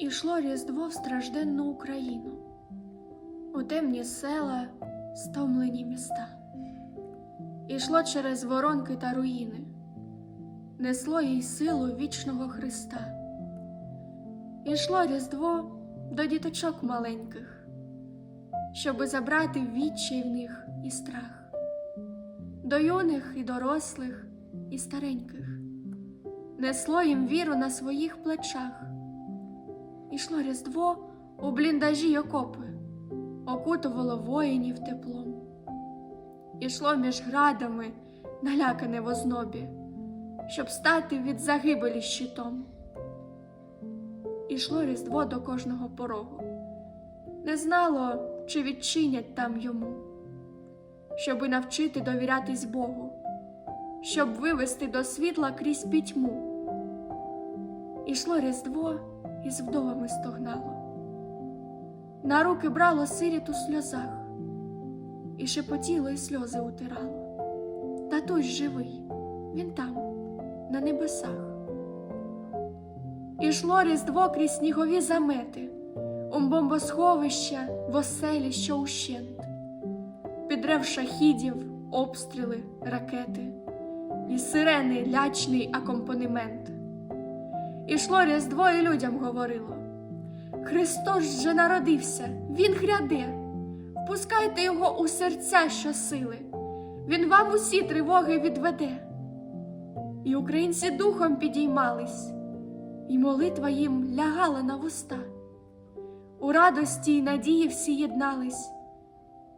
Ішло Різдво в стражденну Україну, у темні села, стомлені міста. Ішло через воронки та руїни, несло їй силу вічного Христа. Ішло Різдво до діточок маленьких, щоби забрати відчай в них і страх, до юних і дорослих, і стареньких, несло їм віру на своїх плечах. Ішло Різдво у бліндажі окопи, окутувало воїнів теплом. Ішло між градами, налякане в ознобі, щоб стати від загибелі щитом. Ішло Різдво до кожного порогу, не знало, чи відчинять там йому, щоби навчити довірятись Богу, щоб вивести до світла крізь пітьму. Ішло Різдво і з вдовами стогнало. На руки брало сиріт у сльозах, і шепотіло, і сльози утирало. Татусь живий, він там, на небесах. Ішло різдво крізь снігові замети, у бомбосховища в оселі, що ущент, підрев шахідів, обстріли, ракети, і сирени лячний акомпанемент. Ішло різдво і людям говорило: Христос же народився, Він гряде, впускайте його у серця щосили, Він вам усі тривоги відведе. І українці духом підіймались, і молитва їм лягала на вуста. У радості й надії всі єднались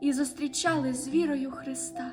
і зустрічали з вірою Христа.